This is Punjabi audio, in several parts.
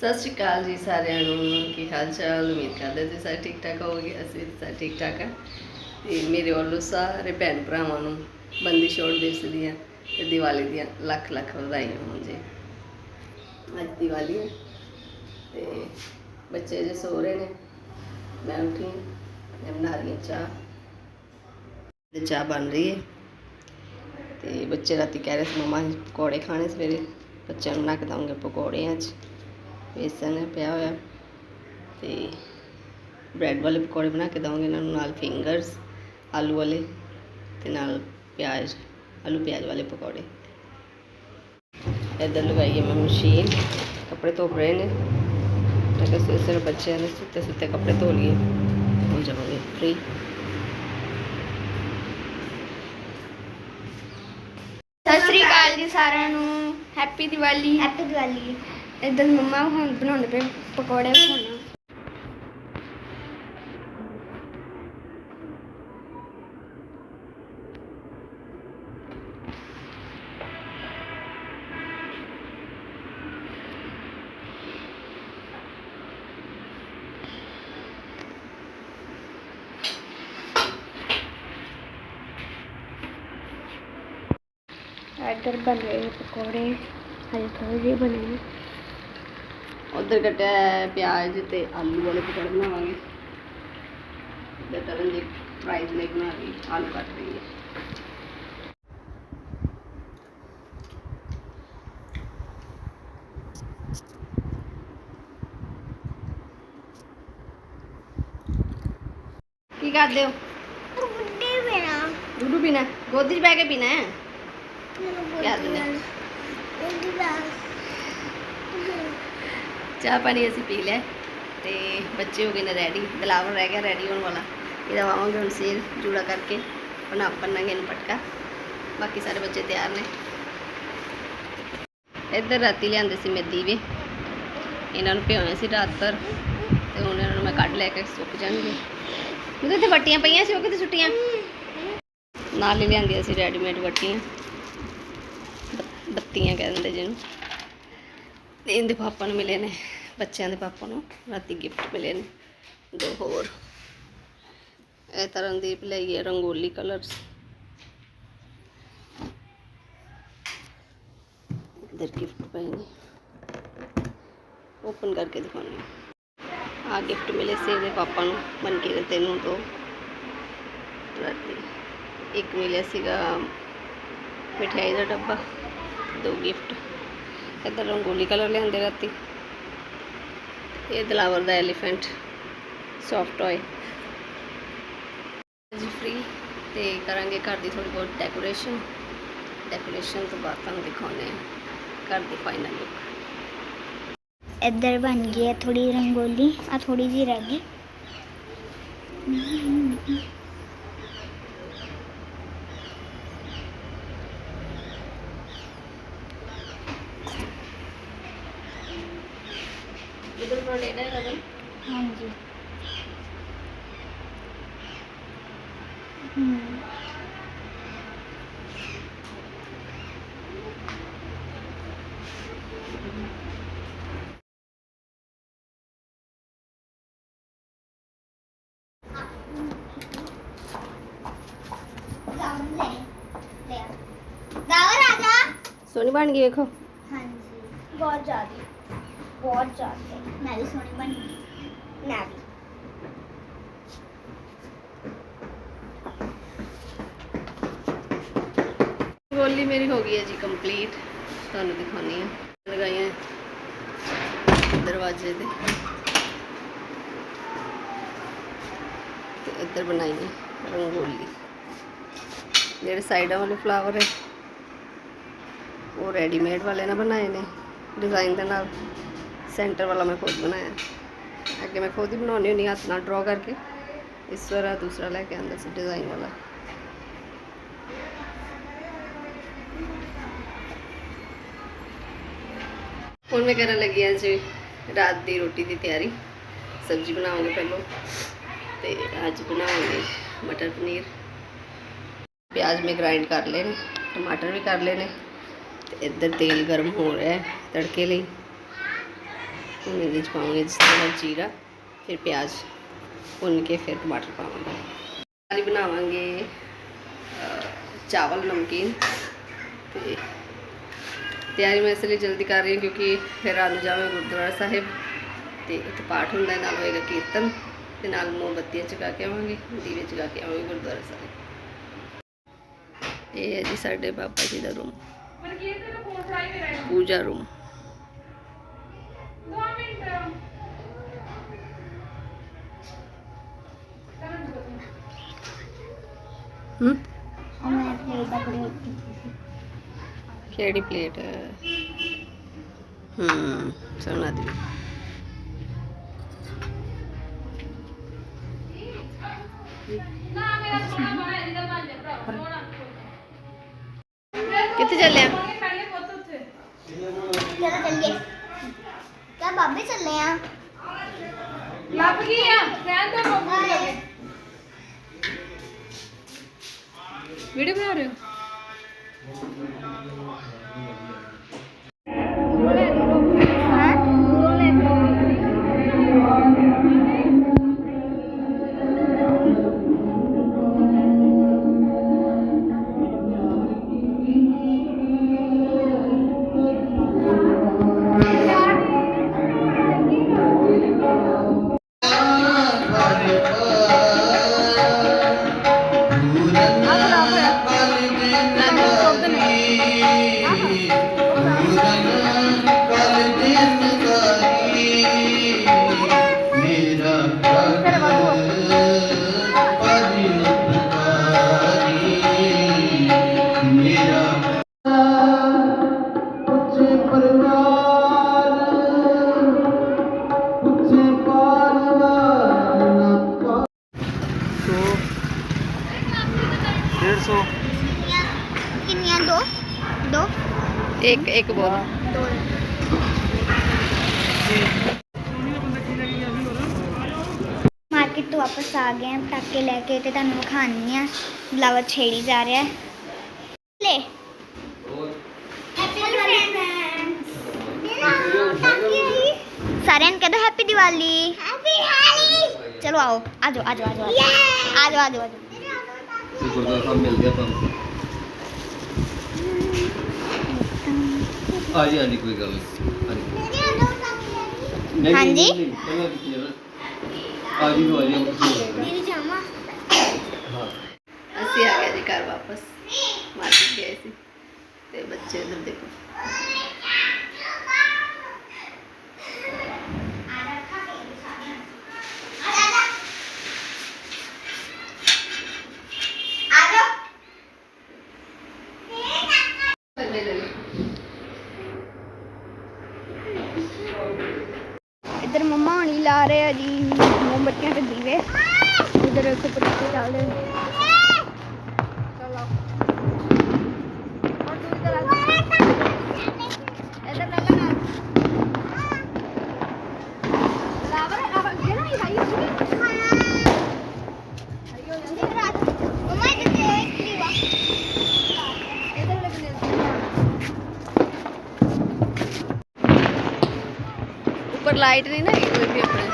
ਸਤਿ ਸ਼੍ਰੀ ਅਕਾਲ ਜੀ ਸਾਰਿਆਂ ਨੂੰ, ਕੀ ਹਾਲ ਚਾਲ ਉਮੀਦ ਕਰਦੇ ਤੁਸੀਂ ਸਾਰੇ ਠੀਕ ਠਾਕ ਹੋਵੋਗੇ, ਅਸੀਂ ਵੀ ਸਾਰੇ ਠੀਕ ਠਾਕ ਹਾਂ ਤੇ ਮੇਰੇ ਵੱਲੋਂ ਸਾਰੇ ਭੈਣ ਭਰਾਵਾਂ ਨੂੰ ਬੰਦੀ ਛੋੜ ਦਿਵਸ ਦੀਆਂ ਤੇ ਦੀਵਾਲੀ ਦੀਆਂ ਲੱਖ ਲੱਖ ਵਧਾਈਆਂ ਹੋਣ ਜੀ। ਅੱਜ ਦੀਵਾਲੀ ਹੈ ਤੇ ਬੱਚੇ ਜੇ ਸੋ ਰਹੇ ਨੇ, ਮੈਂ ਉੱਠੀ ਮੈਂ ਬਣਾ ਰਹੀ ਹਾਂ ਚਾਹ। ਤੇ ਚਾਹ ਬਣ ਰਹੀ ਹੈ ਤੇ ਬੱਚੇ ਰਾਤੀ ਕਹਿ ਰਹੇ ਸੀ, ਮਮਾ ਪਕੌੜੇ ਖਾਣੇ ਸਵੇਰੇ, ਬੱਚਿਆਂ ਨੂੰ ਬਣਾ ਕੇ ਦਵਾਂਗੇ ਪਕੌੜੇ ਅੱਜ ਬੇਸਨ ਪਿਆ ਹੋਇਆ ਤੇ ਬ੍ਰੈਡ ਵਾਲੇ ਪਕੌੜੇ ਬਣਾ ਕੇ ਦਵਾਂਗੇ ਇਹਨਾਂ ਨੂੰ ਨਾਲ ਫਿੰਗਰਸ ਆਲੂ ਵਾਲੇ ਤੇ ਨਾਲ ਪਿਆਜ਼ ਆਲੂ ਪਿਆਜ਼ ਵਾਲੇ ਪਕੌੜੇ। ਇੱਧਰ ਲਗਾਈ ਹੈ ਮੈਂ ਮਸ਼ੀਨ ਕੱਪੜੇ ਧੋ ਰਹੇ ਨੇ। ਮੈਂ ਕਿਹਾ ਸਵੇਰੇ ਸਵੇਰੇ ਬੱਚਿਆਂ ਨੇ ਸੁੱਤੇ ਸੁੱਤੇ ਕੱਪੜੇ ਧੋ ਲਈਏ ਹੋ ਜਾਵਾਂਗੇ ਫ੍ਰੀ ਸਤਿ ਸ੍ਰੀ ਅਕਾਲ ਜੀ ਸਾਰਿਆਂ ਨੂੰ। ਹੈਪੀ ਦੀਵਾਲੀ। ਹੈਪੀ ਦੀਵਾਲੀ। ਇਦਾਂ ਮੰਮਾ ਹੁਣ ਬਣਾਉਂਦੇ ਪਏ ਪਕੌੜੇ ਖਾਣਾ ਇੱਧਰ ਬਣ ਰਹੇ ਨੇ ਪਕੌੜੇ, ਹਜੇ ਥੋੜੇ ਜਿਹੇ ਬਣੇ ਉਧਰ ਕੱਟਿਆ ਪਿਆਜ਼ ਤੇ ਆਲੂ ਵਾਲੇ ਪਕੌੜੇ ਬਣਾਵਾਂਗੇ। ਇੱਧਰ ਤਰਨ ਦੀ ਫਰਾਈਜ਼ ਲਈ ਬਣਾ ਰਹੀ ਆਲੂ ਕੱਟ ਰਹੀ ਹੈ ਕੀ ਕਰਦੇ ਹੋ? ਬੁੱਢੇ ਬਿਨਾ ਦੁੱਧ ਪੀਣਾ ਗੋਦੀ 'ਚ ਬਹਿ ਕੇ ਪੀਣਾ ਹੈ? ਯਾਦ ਨੇ ਬੁੱਢੀ ਬਾਲ ਚਾਹ ਪਾਣੀ ਅਸੀਂ ਪੀ ਲਿਆ ਤੇ ਬੱਚੇ ਹੋ ਗਏ ਨੇ ਰੈਡੀ ਦਲਾਵਰ ਰਹਿ ਗਿਆ ਰੈਡੀ ਹੋਣ ਵਾਲਾ। ਇਹਦਾ ਵਾਵਾਂਗੇ ਹੁਣ ਸੇਲ ਜੂੜਾ ਕਰਕੇ ਬਣਾ ਪੰਨਾਂਗੇ ਇਹਨੂੰ ਪਟਕਾ। ਬਾਕੀ ਸਾਰੇ ਬੱਚੇ ਤਿਆਰ ਨੇ। ਇੱਧਰ ਰਾਤੀ ਲਿਆਂਦੇ ਸੀ ਮੈਂ ਦੀਵੇ ਇਹਨਾਂ ਨੂੰ ਭਿਓਏ ਸੀ ਰਾਤ ਭਰ, ਤੇ ਹੁਣ ਇਹਨਾਂ ਨੂੰ ਮੈਂ ਕੱਢ ਲੈ ਕੇ ਸੁੱਕ ਜਾਣਗੇ। ਉਹਦੇ ਤੇ ਵੱਟੀਆਂ ਪਈਆਂ ਸੀ, ਉਹ ਕਿਤੇ ਸੁੱਟੀਆਂ? ਨਾਲ ਹੀ ਲਿਆਂਦੀਆਂ ਸੀ ਰੈਡੀਮੇਡ ਵੱਟੀਆਂ। ਬ- ਬੱਤੀਆਂ ਕਹਿੰਦੇ ਜਿਹਨੂੰ। ਤੇ ਇਹਦੇ ਪਾਪਾ ਨੂੰ ਮਿਲੇ ਨੇ, ਬੱਚਿਆਂ ਦੇ ਪਾਪਾ ਨੂੰ, ਰਾਤੀ ਗਿਫਟ ਮਿਲੇ ਨੇ, ਦੋ ਹੋਰ। ਇਹ ਤਰਨਦੀਪ ਲਈ ਹੈ ਰੰਗੋਲੀ ਕਲਰਸ ਇਧਰ ਗਿਫਟ ਪਏ ਨੇ। ਓਪਨ ਕਰਕੇ ਦਿਖਾਉਣੀ ਆ। ਗਿਫਟ ਮਿਲੇ ਸੀ ਇਹਦੇ ਪਾਪਾ ਨੂੰ, ਬਣ ਕੇ ਦਿੱਤੇ ਨੂੰ ਦੋ। ਰਾਤੀ ਇੱਕ ਮਿਲਿਆ ਇੱਧਰ ਰੰਗੋਲੀ ਕਲਰ ਲਿਆਂਦੇ ਰਾਤੀ। ਇਹ ਦਲਾਵਰ ਦਾ ਐਲੀਫੈਂਟ ਸੌਫਟ ਟੌਏ ਜੀ ਫ੍ਰੀ ਤੇ ਕਰਾਂਗੇ ਘਰ ਦੀ ਥੋੜੀ ਬਹੁਤ ਡੈਕੋਰੇਸ਼ਨ ਡੈਕੋਰੇਸ਼ਨ ਤੋਂ ਬਾਅਦ ਤੁਹਾਨੂੰ ਦਿਖਾਉਂਦੇ ਹਾਂ ਘਰ ਦੀ ਫਾਈਨਲ ਲੁੱਕ ਇੱਧਰ ਬਣ ਗਈ ਹੈ ਥੋੜੀ ਰੰਗੋਲੀ ਆ ਥੋੜੀ ਜੀ ਰਹਿ ਗਈ ਇਧਰ ਪਰ ਲੈਣਾ ਹੈ ਲਗਨ ਹਾਂਜੀ। ਜਾ ਸੋਹਣੀ ਬਣ ਗਈ ਵੇਖੋ। ਹਾਂਜੀ। ਬਹੁਤ ਜ਼ਿਆਦਾ। ਬਹੁਤ ਜ਼ਿਆਦਾ। ਮੈਂ ਵੀ ਸੋਹਣੀ ਬਣ ਮੈਂ ਵੀ। ਗੋਲੀ ਮੇਰੀ ਹੋ ਗਈ ਹੈ ਜੀ ਕੰਪਲੀਟ ਤੁਹਾਨੂੰ ਦਿਖਾਉਣੀ ਹੈ ਲਗਾਈਆਂ ਦਰਵਾਜ਼ੇ ਤੇ। ਤੇ ਇੱਧਰ ਬਣਾਈ ਹੈ ਰੰਗੋਲੀ। ਜਿਹੜੇ ਸਾਈਡਾਂ ਵਾਲੇ ਫਲਾਵਰ ਹੈ, ਉਹ ਰੈਡੀਮੇਡ ਵਾਲੇ ਨਾ ਬਣਾਏ ਨੇ। ਡਿਜ਼ਾਈਨ ਦੇ ਨਾਲ। ਸੈਂਟਰ ਵਾਲਾ ਮੈਂ ਖੁਦ ਬਣਾਇਆ ਅੱਗੇ ਮੈਂ ਖੁਦ ਹੀ ਬਣਾਉਣੀ ਹੁੰਦੀ ਹੱਥ ਨਾਲ ਡਰਾ ਕਰਕੇ ਇਸ ਵਾਰ ਆਹ ਦੂਸਰਾ ਲੈ ਕੇ ਆਂਦਾ ਸੀ ਡਿਜ਼ਾਈਨ ਵਾਲਾ ਹੁਣ ਮੈਂ ਕਰਨ ਲੱਗੀ ਹਾਂ ਜੀ ਰਾਤ ਦੀ ਰੋਟੀ ਦੀ ਤਿਆਰੀ ਸਬਜ਼ੀ ਬਣਾਵਾਂਗੇ ਪਹਿਲਾਂ ਤੇ ਅੱਜ ਬਣਾਵਾਂਗੇ ਮਟਰ ਪਨੀਰ ਪਿਆਜ਼ ਮੈਂ ਗ੍ਰਾਈਂਡ ਕਰ ਲਏ ਨੇ ਟਮਾਟਰ ਵੀ ਕਰ ਲਏ ਨੇ ਤੇ ਇੱਧਰ ਤੇਲ ਗਰਮ ਹੋ ਰਿਹਾ ਹੈ ਤੜਕੇ ਲਈ ਹੁਣ ਇਹਦੇ 'ਚ ਪਾਵਾਂਗੇ ਜਿਸ ਤਰ੍ਹਾਂ ਜੀਰਾ ਫਿਰ ਪਿਆਜ਼ ਭੁੰਨ ਕੇ ਫਿਰ ਟਮਾਟਰ ਪਾਵਾਂਗੇ। ਨਾਲ ਬਣਾਵਾਂਗੇ ਚਾਵਲ ਨਮਕੀਨ ਤੇ ਤਿਆਰੀ ਮੈਂ ਇਸ ਲਈ ਜਲਦੀ ਕਰ ਰਹੀ ਹਾਂ ਕਿਉਂਕਿ ਫਿਰ ਰਾਤ ਨੂੰ ਜਾਵਾਂਗੇ ਗੁਰਦੁਆਰਾ ਸਾਹਿਬ ਤੇ ਉੱਥੇ ਪਾਠ ਹੁੰਦਾ ਨਾਲ ਹੋਏਗਾ ਕੀਰਤਨ ਤੇ ਨਾਲ ਮੋਮਬੱਤੀਆਂ ਚਗਾ ਕੇ ਆਵਾਂਗੇ ਦੀਵੇ ਚਗਾ ਕੇ ਆਵਾਂਗੇ ਗੁਰਦੁਆਰਾ ਸਾਹਿਬ। ਇਹ ਹੈ ਜੀ ਸਾਡੇ ਬਾਬਾ ਜੀ ਦਾ ਰੂਮ ਪੂਜਾ ਰੂਮ ਹੂੰ ਉਹ ਮੈਂ ਪਲੇਟ ਦਾ ਪਲੇਟ ਕਿਹੜੀ ਪਲੇਟ ਹੂੰ ਸੋਨਾ ਵੀਡੀਓ ਬਣਾ ਰਹੇ ਹੋ? ਇੱਕ ਇੱਕ ਬੋਲ ਦੋ ਮਾਰਕੀਟ ਤੋਂ ਵਾਪਸ ਆ ਗਏ ਹਾਂ ਪਟਾਕੇ ਲੈ ਕੇ ਤੇ ਤੁਹਾਨੂੰ ਵਿਖਾਣੀ ਆ ਬਲਾਵਰ ਛੇੜੀ ਜਾ ਰਿਹਾ ਹੈ। ਲੈ। ਸਾਰਿਆਂ ਨੂੰ ਕਹਦੋ ਹੈਪੀ ਦੀਵਾਲੀ ਹੈਪੀ ਦੀਵਾਲੀ ਚਲੋ ਆਓ ਆ ਜਾਓ ਆ ਜਾਓ ਆ ਜਾਓ ਆ ਜਾਓ ਆ ਜਾਓ ਆ ਜਾਓ ਗੁਰਦੁਆਰਾ ਸਾਹਿਬ ਮਿਲਦੇ ਆਪਾਂ ਨੂੰ। ਆ ਜੀ ਹਾਂਜੀ ਕੋਈ ਗੱਲ ਨਹੀਂ। ਹਾਂਜੀ ਹਾਂਜੀ। ਨਹੀਂ, ਨਹੀਂ, ਪਹਿਲਾਂ ਕੀਤੀ ਹੈ ਨਾ। ਆ ਜੀ ਆ ਜੀ ਆਪਾਂ ਦੀਦੀ ਜਾਮਾ ਹਾਂ। ਅਸੀਂ ਆ ਗਏ ਜੀ ਘਰ ਵਾਪਸ। ਮਾਰਕੀਟ ਗਏ ਸੀ। ਤੇ ਬੱਚੇ ਇੱਧਰ ਦੇਖੋ ਬੱਲੇ ਲੈ ਲਓ ਇੱਧਰ ਮੰਮਾ ਹੋਣੀ ਲਾ ਰਹੇ ਆ ਜੀ ਮੋਮਬੱਤੀਆਂ ਤੇ ਦੀਵੇ। ਇੱਧਰ ਇੱਕ ਪਟਾਕੇ ਚੱਲਦੇ ਨਹੀਂ ਨਾ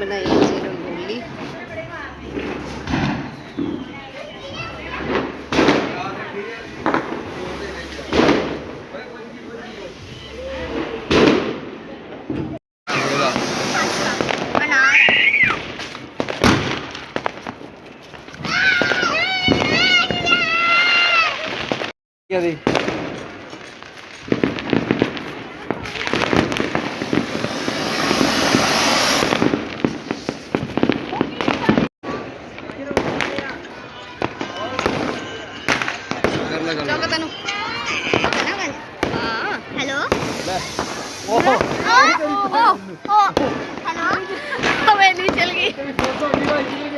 ਹੈਗੀ ਕੋਈ ਵੀ ਆਪਣੇ ਇਹ Naman. Oo. Hello? Oh, oh, oh, oh. Hello? Kami, Luchel. Kami, Luchel.